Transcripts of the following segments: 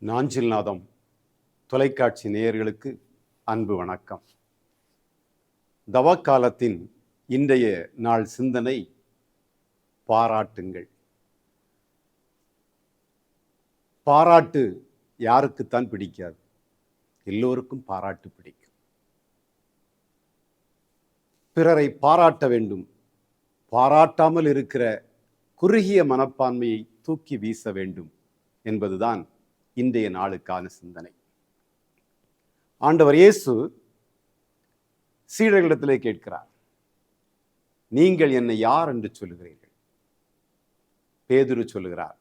நாஞ்சில் நாதம் தொலைக்காட்சி நேயர்களுக்கு அன்பு வணக்கம். தவக்காலத்தின் இன்றைய நாள் சிந்தனை பாராட்டுங்கள். பாராட்டு யாருக்குத்தான் பிடிக்காது? எல்லோருக்கும் பாராட்டு பிடிக்கும். பிறரை பாராட்ட வேண்டும். பாராட்டாமல் இருக்கிற குறுகிய மனப்பான்மையை தூக்கி வீச வேண்டும் என்பதுதான் இன்றைய நாளுக்கான சிந்தனை. ஆண்டவர் இயேசு சீடர்களிடத்திலே கேட்கிறார் நீங்கள் என்னை யார் என்று சொல்லுகிறீர்கள்? பேதுரு சொல்லுகிறார்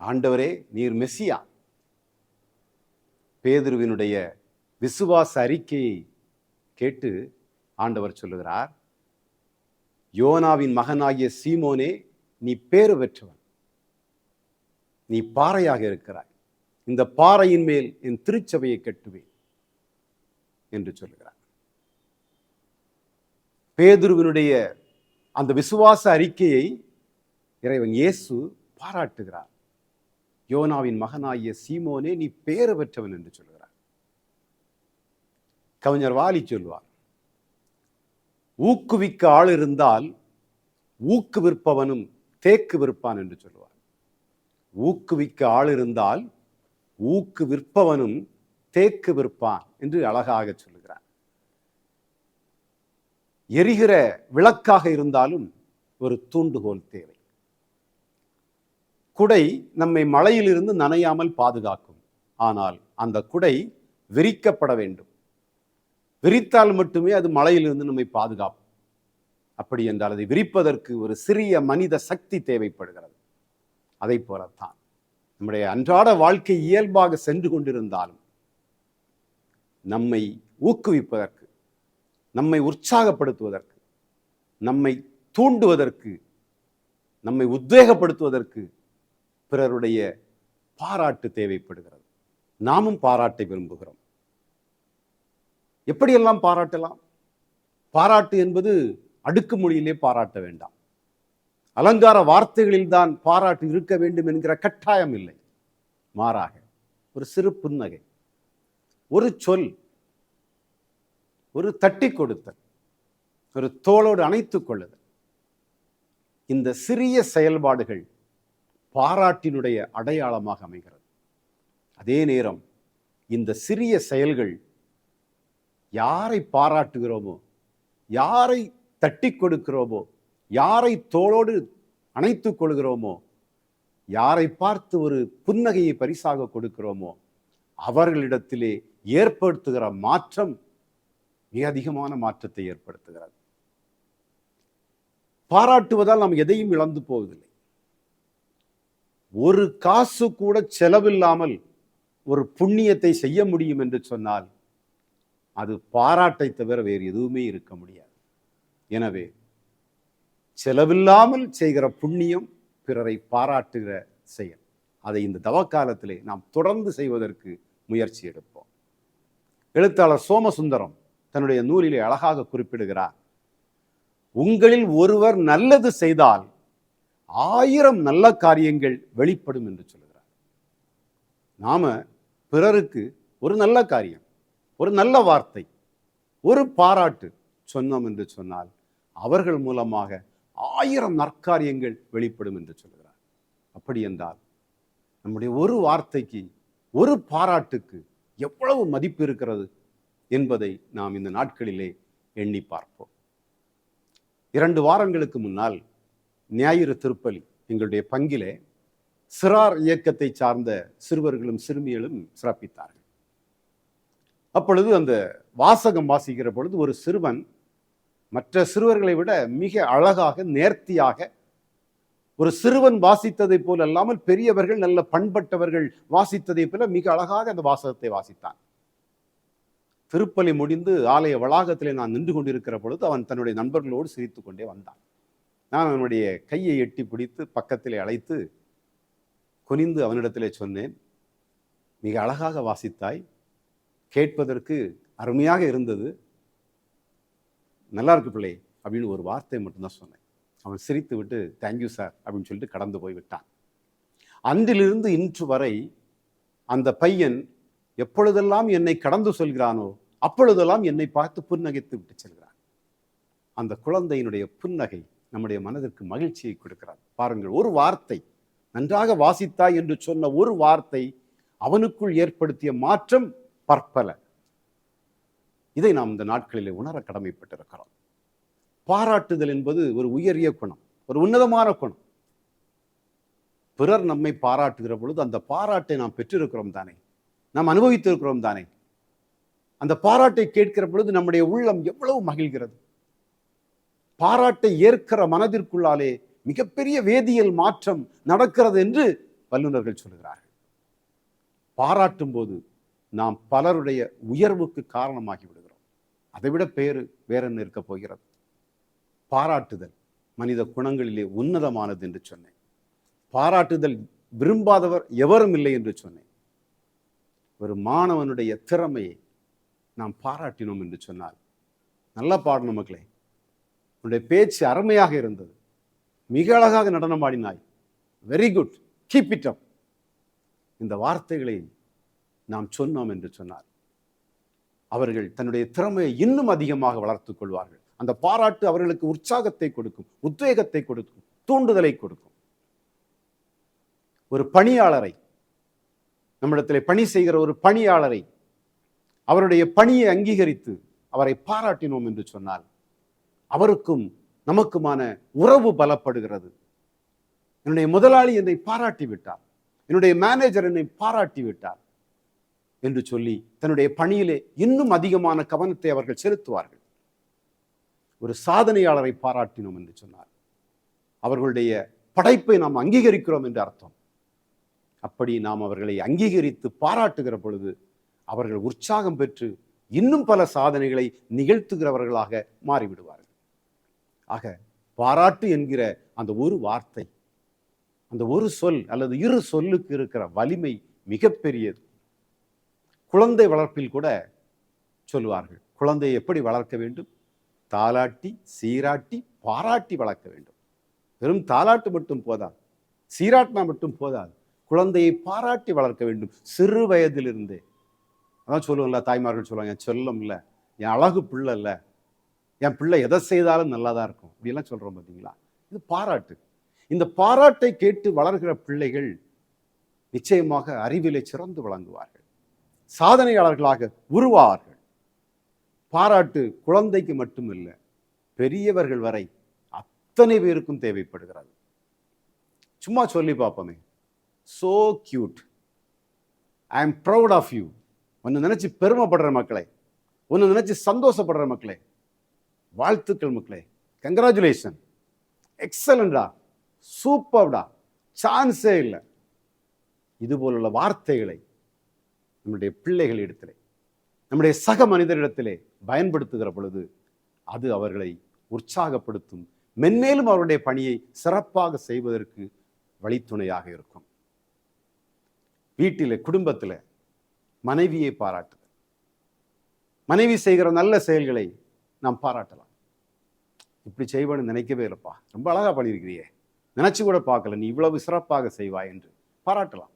ஆண்டவரே நீர் மெஸ்ஸியா பேதுருவினுடைய விசுவாச அறிக்கையை கேட்டு ஆண்டவர் சொல்லுகிறார் யோனாவின் மகனாகிய சீமோனே நீ பேறு பெற்றவன். நீ பாறையாக இருக்கிறாய். இந்த பாறையின் மேல் என் திருச்சபையை கட்டுவேன் என்று சொல்லுகிறார். பேதுருவினுடைய அந்த விசுவாச அறிக்கையை இறைவன் இயேசு பாராட்டுகிறார். யோனாவின் மகனாகிய சீமோனே நீ பேறு பெற்றவன் என்று சொல்கிறார் கவிஞர் வாலி சொல்வார் ஊக்குவிக்க ஆள் இருந்தால் ஊக்கு விற்பவனும் தேக்கு விற்பான் என்று சொல்லுவார் ஊக்குவிக்க ஆள் இருந்தால் ஊக்கு விற்பவனும் தேக்கு விற்பான் என்று அழகாக சொல்லுகிறார். எரிகிற விளக்காக இருந்தாலும் ஒரு தூண்டுகோல் தேவை. குடை நம்மை மழையிலிருந்து நனையாமல் பாதுகாக்கும். ஆனால் அந்த குடை விரிக்கப்பட வேண்டும். விரித்தால் மட்டுமே அது மழையிலிருந்து நம்மை பாதுகாக்கும். அப்படி என்றால் அதை விரிப்பதற்கு ஒரு சிறிய மனித சக்தி தேவைப்படுகிறது. அதை போலத்தான். நம்முடைய அன்றாட வாழ்க்கை இயல்பாக சென்று கொண்டிருந்தாலும் நம்மை ஊக்குவிப்பதற்கு நம்மை உற்சாகப்படுத்துவதற்கு நம்மை தூண்டுவதற்கு நம்மை உத்வேகப்படுத்துவதற்கு பிறருடைய பாராட்டு தேவைப்படுகிறது. நாமும் பாராட்டை விரும்புகிறோம். எப்படியெல்லாம் பாராட்டலாம்? பாராட்டு என்பது அடுக்கு மொழியிலே பாராட்ட வேண்டாம். அலங்கார வார்த்தைகளில் தான் பாராட்டு இருக்க வேண்டும் என்கிற கட்டாயம் இல்லை. மாறாக ஒரு சிறு புன்னகை ஒரு சொல் ஒரு தட்டி கொடுத்தல் ஒரு தோளோடு அணைத்துக் கொள்ளுதல் இந்த சிறிய செயல்பாடுகள் பாராட்டினுடைய அடையாளமாக அமைகிறது. அதே நேரம் இந்த சிறிய செயல்கள் யாரை பாராட்டுகிறோமோ யாரை தட்டி கொடுக்கிறோமோ யாரை தோளோடு அணைத்துக் கொள்கிறோமோ யாரை பார்த்து ஒரு புன்னகையை பரிசாக கொடுக்கிறோமோ அவர்களிடத்திலே ஏற்படுத்துகிற மாற்றம் மிக அதிகமான மாற்றத்தை ஏற்படுத்துகிறது. பாராட்டுவதால் நாம் எதையும் இழந்து போவதில்லை. ஒரு காசு கூட செலவில்லாமல் ஒரு புண்ணியத்தை செய்ய முடியும் என்று சொன்னால் அது பாராட்டை தவிர வேறு எதுவுமே இருக்க முடியாது. எனவே செலவில்லாமல் செய்கிற புண்ணியம் பிறரை பாராட்டுகிற செயல். அதை இந்த தவக்காலத்திலே நாம் தொடர்ந்து செய்வதற்கு முயற்சி எடுப்போம். எழுத்தாளர் சோமசுந்தரம் தன்னுடைய நூலிலே அழகாக குறிப்பிடுகிறார். உங்களில் ஒருவர் நல்லது செய்தால் ஆயிரம் நல்ல காரியங்கள் வெளிப்படும் என்று சொல்கிறார் நாம பிறருக்கு ஒரு நல்ல காரியம் ஒரு நல்ல வார்த்தை ஒரு பாராட்டு சொன்னோம் என்று சொன்னால் அவர்கள் மூலமாக ஆயிரம் நற்காரியங்கள் வெளிப்படும் என்று சொல்கிறார். அப்படி என்றால் நம்முடைய ஒரு வார்த்தைக்கு ஒரு பாராட்டுக்கு எவ்வளவு மதிப்பு இருக்கிறது என்பதை நாம் இந்த நாட்களிலே எண்ணி பார்ப்போம். இரண்டு வாரங்களுக்கு முன்னால் ஞாயிறு திருப்பலி எங்களுடைய பங்கிலே சிறார் இயக்கத்தை சார்ந்த சிறுவர்களும் சிறுமிகளும் சிறப்பித்தார்கள். அப்பொழுது அந்த வாசகம் வாசிக்கிற பொழுது ஒரு சிறுவன் மற்ற சிறுவர்களை விட மிக அழகாக நேர்த்தியாக ஒரு சிறுவன் வாசித்ததை போல் அல்லாமல் பெரியவர்கள் நல்ல பண்பட்டவர்கள் வாசித்ததை போல மிக அழகாக அந்த வாசகத்தை வாசித்தான். திருப்பலி முடிந்து ஆலய வளாகத்திலே நான் நின்று கொண்டிருக்கிற பொழுது அவன் தன்னுடைய நண்பர்களோடு சிரித்து கொண்டே வந்தான். நான் அவனுடைய கையை எட்டி பிடித்து பக்கத்திலே அழைத்து குனிந்து அவனிடத்திலே சொன்னேன் மிக அழகாக வாசித்தாய். கேட்பதற்கு அருமையாக இருந்தது. நல்லா இருக்கு பிள்ளை அப்படின்னு ஒரு வார்த்தை மட்டும்தான் சொன்னேன். அவன் சிரித்து விட்டு தேங்க்யூ சார் அப்படின்னு சொல்லிட்டு கடந்து போய் விட்டான். அன்றிலிருந்து இன்று வரை அந்த பையன் எப்பொழுதெல்லாம் என்னை கடந்து சொல்கிறானோ அப்பொழுதெல்லாம் என்னை பார்த்து புன்னகைத்து விட்டு செல்கிறான். அந்த குழந்தையினுடைய புன்னகை நம்முடைய மனதிற்கு மகிழ்ச்சியை கொடுக்கிறார் பாருங்கள் ஒரு வார்த்தை நன்றாக வாசித்தாய் என்று சொன்ன ஒரு வார்த்தை அவனுக்குள் ஏற்படுத்திய மாற்றம் பற்பல. இதை நாம் இந்த நாட்களில் உணர கடமைப்பட்டிருக்கிறோம். பாராட்டுதல் என்பது ஒரு உயரிய குணம் ஒரு உன்னதமான குணம். பிறர் நம்மை பாராட்டுகிற பொழுது அந்த பாராட்டை நாம் பெற்றிருக்கிறோம் தானே? நாம் அனுபவித்திருக்கிறோம் தானே? அந்த பாராட்டை கேட்கிற பொழுது நம்முடைய உள்ளம் எவ்வளவு மகிழ்கிறது. பாராட்டை ஏற்கிற மனதிற்குள்ளாலே மிகப்பெரிய வேதியியல் மாற்றம் நடக்கிறது என்று வல்லுநர்கள் சொல்கிறார்கள். பாராட்டும் போது நாம் பலருடைய உயர்வுக்கு காரணமாகிவிடும் அதைவிட பேரு வேற என்ன இருக்க போகிறது? பாராட்டுதல். மனித குணங்களிலே உன்னதமானது என்று சொன்னேன். பாராட்டுதல் விரும்பாதவர் எவரும் இல்லை என்று சொன்னேன். ஒரு மாணவனுடைய திறமையை நாம் பாராட்டினோம் என்று சொன்னால் நல்லா பாடணும் மக்களே. உன்னுடைய பேச்சு அருமையாக இருந்தது. மிக அழகாக நடனம் ஆடினாய். Very good keep it up இந்த வார்த்தைகளை நாம் சொன்னோம் என்று சொன்னார் அவர்கள் தன்னுடைய திறமையை இன்னும் அதிகமாக வளர்த்து கொள்வார்கள். அந்த பாராட்டு அவர்களுக்கு உற்சாகத்தை கொடுக்கும் உத்வேகத்தை கொடுக்கும் தூண்டுதலை கொடுக்கும். ஒரு பணியாளரை நம்மிடத்தில் பணி செய்கிற ஒரு பணியாளரை அவருடைய பணியை அங்கீகரித்து அவரை பாராட்டினோம் என்று சொன்னால் அவருக்கும் நமக்குமான உறவு பலப்படுகிறது. என்னுடைய முதலாளி என்னை பாராட்டி விட்டார். என்னுடைய மேனேஜர் என்னை பாராட்டி விட்டார். என்று சொல்லி தன்னுடைய பணியிலே இன்னும் அதிகமான கவனத்தை அவர்கள் செலுத்துவார்கள். ஒரு சாதனையாளரை பாராட்டினோம் என்று சொன்னார் அவர்களுடைய படைப்பை நாம் அங்கீகரிக்கிறோம் என்று அர்த்தம். அப்படி நாம் அவர்களை அங்கீகரித்து பாராட்டுகிற பொழுது அவர்கள் உற்சாகம் பெற்று இன்னும் பல சாதனைகளை நிகழ்த்துகிறவர்களாக மாறிவிடுவார்கள். ஆக பாராட்டு என்கிற அந்த ஒரு வார்த்தை அந்த ஒரு சொல் அல்லது இரு சொல்லுக்கு இருக்கிற வலிமை மிகப்பெரியது. குழந்தை வளர்ப்பில் கூட சொல்லுவார்கள் குழந்தையை எப்படி வளர்க்க வேண்டும்? தாலாட்டி சீராட்டி பாராட்டி வளர்க்க வேண்டும். வெறும் தாலாட்டு மட்டும் போதாது சீராட்டினா மட்டும் போதாது. குழந்தையை பாராட்டி வளர்க்க வேண்டும் சிறு வயதிலிருந்தே. அதான் சொல்லுவோம்ல தாய்மார்கள் சொல்லுவாங்க என் செல்லம் இல்லை என் அழகு பிள்ளை இல்லை என் பிள்ளை எதை செய்தாலும் நல்லா தான் இருக்கும். இப்படிலாம் சொல்கிறோம் பார்த்தீங்களா இது பாராட்டு. இந்த பாராட்டை கேட்டு வளர்கிற பிள்ளைகள் நிச்சயமாக அறிவிலை சிறந்து விளங்குவார்கள். சாதனையாளர்களாக உருவாவார்கள். பாராட்டு குழந்தைக்கு மட்டுமில்லை பெரியவர்கள் வரை அத்தனை பேருக்கும் தேவைப்படுகிறது. சும்மா சொல்லி பார்ப்போமே. So cute I am proud of you ஒன்று நினச்சி பெருமைப்படுற மக்களே. ஒன்று நினச்சி சந்தோஷப்படுற மக்களே. வாழ்த்துக்கள் மக்களே. கங்க்ராச்சுலேஷன் எக்ஸலண்டா சூப்பர்டா சான்ஸே இல்லை. இது வார்த்தைகளை நம்முடைய பிள்ளைகள் இடத்திலே நம்முடைய சக மனிதரிடத்திலே பயன்படுத்துகிற பொழுது அது அவர்களை உற்சாகப்படுத்தும். மென்மேலும் அவருடைய பணியை சிறப்பாக செய்வதற்கு வழித்துணையாக இருக்கும். வீட்டில் குடும்பத்தில் மனைவியை பாராட்டுதல். மனைவி செய்கிற நல்ல செயல்களை நாம் பாராட்டலாம். இப்படி செய்வேன்னு நினைக்கவே இல்லைப்பா. ரொம்ப அழகா பண்ணியிருக்கிறியே. நினைச்சு கூட பார்க்கல. நீ இவ்வளவு சிறப்பாக செய்வாய் என்று பாராட்டலாம்.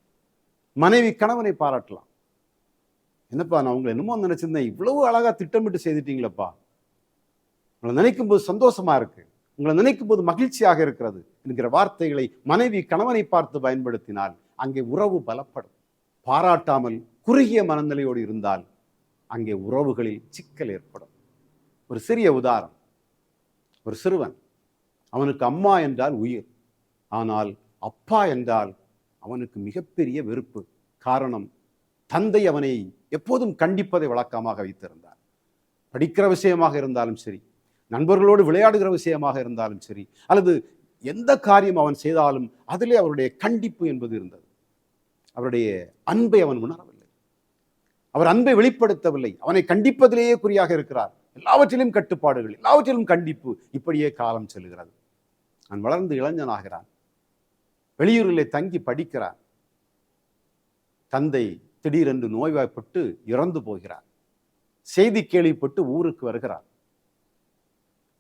மனைவி கணவனை பாராட்டலாம். என்னப்பா நான் உங்களை என்னமோ நினைச்சிருந்தேன். இவ்வளவு அழகா திட்டமிட்டு செய்துட்டீங்களப்பா. உங்களை நினைக்கும் போது சந்தோஷமா இருக்கு. உங்களை நினைக்கும் போது மகிழ்ச்சியாக இருக்கிறது என்கிற வார்த்தைகளை மனைவி கணவனை பார்த்து பயன்படுத்தினால் அங்கே உறவு பலப்படும். பாராட்டாமல் குறுகிய மனநிலையோடு இருந்தால் அங்கே உறவுகளில் சிக்கல் ஏற்படும். ஒரு சிறிய உதாரணம். ஒரு சிறுவன். அவனுக்கு அம்மா என்றால் உயிர். ஆனால் அப்பா என்றால் அவனுக்கு மிகப்பெரிய வெறுப்பு. காரணம் தந்தை அவனை எப்போதும் கண்டிப்பதை வழக்கமாக வைத்திருந்தார். படிக்கிற விஷயமாக இருந்தாலும் சரி நண்பர்களோடு விளையாடுகிற விஷயமாக இருந்தாலும் சரி அல்லது எந்த காரியம் அவன் செய்தாலும் அதிலே அவருடைய கண்டிப்பு என்பது இருந்தது. அவருடைய அன்பை அவன் உணரவில்லை. அவர் அன்பை வெளிப்படுத்தவில்லை. அவனை கண்டிப்பதிலேயே குறியாக இருக்கிறார். எல்லாவற்றிலும் கட்டுப்பாடுகள் எல்லாவற்றிலும் கண்டிப்பு இப்படியே காலம் செல்கிறது. அவன் வளர்ந்து இளைஞனாகிறான். வெளியூரிலே தங்கி படிக்கிறான். தந்தை திடீரென்று நோய்வாய்ப்பட்டு இறந்து போகிறார். செய்தி கேள்விப்பட்டு ஊருக்கு வருகிறார்.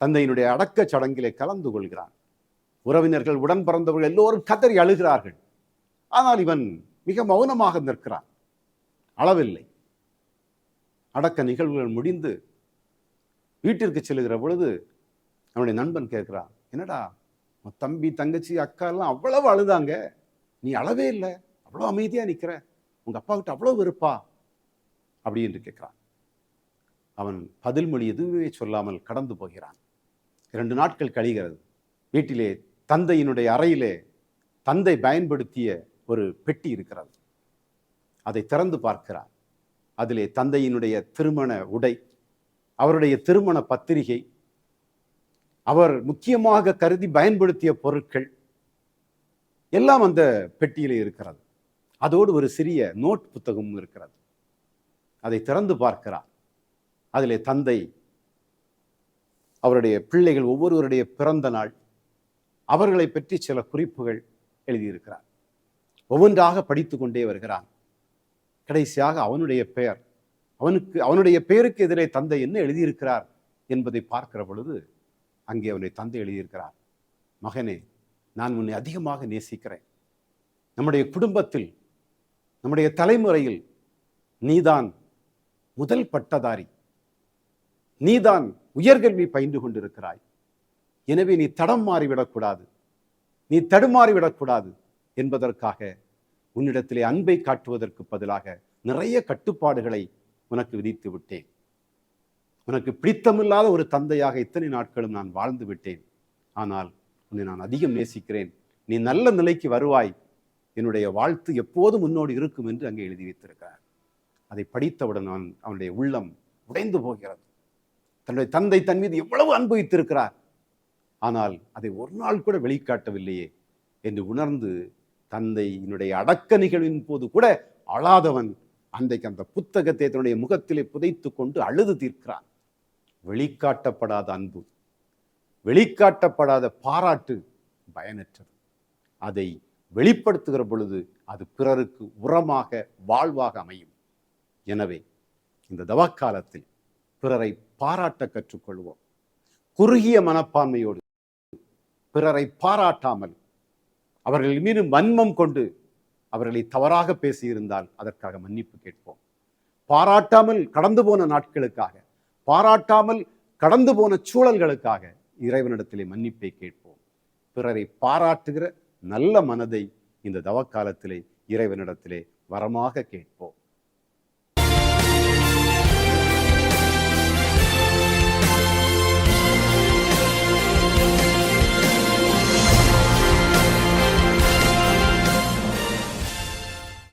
தந்தையினுடைய அடக்க சடங்கிலே கலந்து கொள்கிறான் உறவினர்கள் உடன் பிறந்தவர்கள் எல்லோரும் கதறி அழுகிறார்கள். ஆனால் இவன் மிக மௌனமாக நிற்கிறான். அளவில்லை. அடக்க நிகழ்வுகள் முடிந்து வீட்டிற்கு செல்லுகிற பொழுது அவனுடைய நண்பன் கேட்கிறான் என்னடா தம்பி தங்கச்சி அக்கா எல்லாம் அவ்வளவு அழுதாங்க. நீ அளவே இல்லை. அவ்வளோ அமைதியா நிக்கிற. உங்க அப்பா கிட்ட அவ்வளவு வெறுப்பா? அப்படி என்று கேட்கிறான். அவன் பதில் மொழி எதுவுமே சொல்லாமல் கடந்து போகிறான். இரண்டு நாட்கள் கழிகிறது. வீட்டிலே தந்தையினுடைய அறையிலே தந்தை பயன்படுத்திய ஒரு பெட்டி இருக்கிறது. அதை திறந்து பார்க்கிறார். அதிலே தந்தையினுடைய திருமண உடை அவருடைய திருமண பத்திரிகை அவர் முக்கியமாக கருதி பயன்படுத்திய பொருட்கள் எல்லாம் அந்த பெட்டியிலே இருக்கிறது. அதோடு ஒரு சிறிய நோட் புத்தகமும் இருக்கிறது. அதை திறந்து பார்க்கிறார். அதிலே தந்தை அவருடைய பிள்ளைகள் ஒவ்வொருவருடைய பிறந்த நாள் அவர்களை பற்றி சில குறிப்புகள் எழுதியிருக்கிறார். ஒவ்வொன்றாக படித்து கொண்டே வருகிறான். கடைசியாக அவனுடைய பெயர் அவனுக்கு அவனுடைய பெயருக்கு எதிரே தந்தை என்ன எழுதியிருக்கிறார் என்பதை பார்க்கிற பொழுது அங்கே அவனை தந்தை எழுதியிருக்கிறார் மகனே நான் உன்னை அதிகமாக நேசிக்கிறேன். நம்முடைய குடும்பத்தில் நம்முடைய தலைமுறையில் நீதான் முதல் பட்டதாரி. நீதான் உயர்கல்வி பயின்று கொண்டிருக்கிறாய். எனவே நீ தடம் மாறிவிடக்கூடாது நீ தடுமாறிவிடக்கூடாது என்பதற்காக உன்னிடத்திலே அன்பை காட்டுவதற்கு பதிலாக நிறைய கட்டுப்பாடுகளை உனக்கு விதித்து விட்டேன். உனக்கு பிடித்தமில்லாத ஒரு தந்தையாக இத்தனை நாட்களும் நான் வாழ்ந்து விட்டேன். ஆனால் உன்னை நான் அதிகம் நேசிக்கிறேன். நீ நல்ல நிலைக்கு வருவாய். என்னுடைய வாழ்த்து எப்போதும் முன்னோடு இருக்கும் என்று அங்கே எழுதி வைத்திருக்கிறார். அதை படித்தவுடன் அவன் அவனுடைய உள்ளம் உடைந்து போகிறது. தன்னுடைய தந்தை தன் மீது எவ்வளவு அன்பு வைத்திருக்கிறார். ஆனால் அதை ஒரு நாள் கூட வெளிக்காட்டவில்லையே என்று உணர்ந்து தந்தையினுடைய அடக்க நிகழ்வின் போது கூட அழாதவன் அன்றைக்கு அந்த புத்தகத்தை தன்னுடைய முகத்திலே புதைத்து கொண்டு அழுது தீர்க்கிறான். வெளிக்காட்டப்படாத அன்பு வெளிக்காட்டப்படாத பாராட்டு பயனற்றது. அதை வெளிப்படுத்துகிற பொழுது அது பிறருக்கு உரமாக வாழ்வாக அமையும். எனவே இந்த தவக்காலத்தில் பிறரை பாராட்ட கற்றுக்கொள்வோம். குறுகிய மனப்பான்மையோடு பிறரை பாராட்டாமல் அவர்கள் மீது வன்மம் கொண்டு அவர்களை தவறாக பேசியிருந்தால் அதற்காக மன்னிப்பு கேட்போம். பாராட்டாமல் கடந்து போன நாட்களுக்காக பாராட்டாமல் கடந்து போன சூழல்களுக்காக இறைவனிடத்திலே மன்னிப்பை கேட்போம். பிறரை பாராட்டுகிற நல்ல மனதை இந்த தவக்காலத்திலே இறைவனிடத்திலே வரமாக கேட்போம்.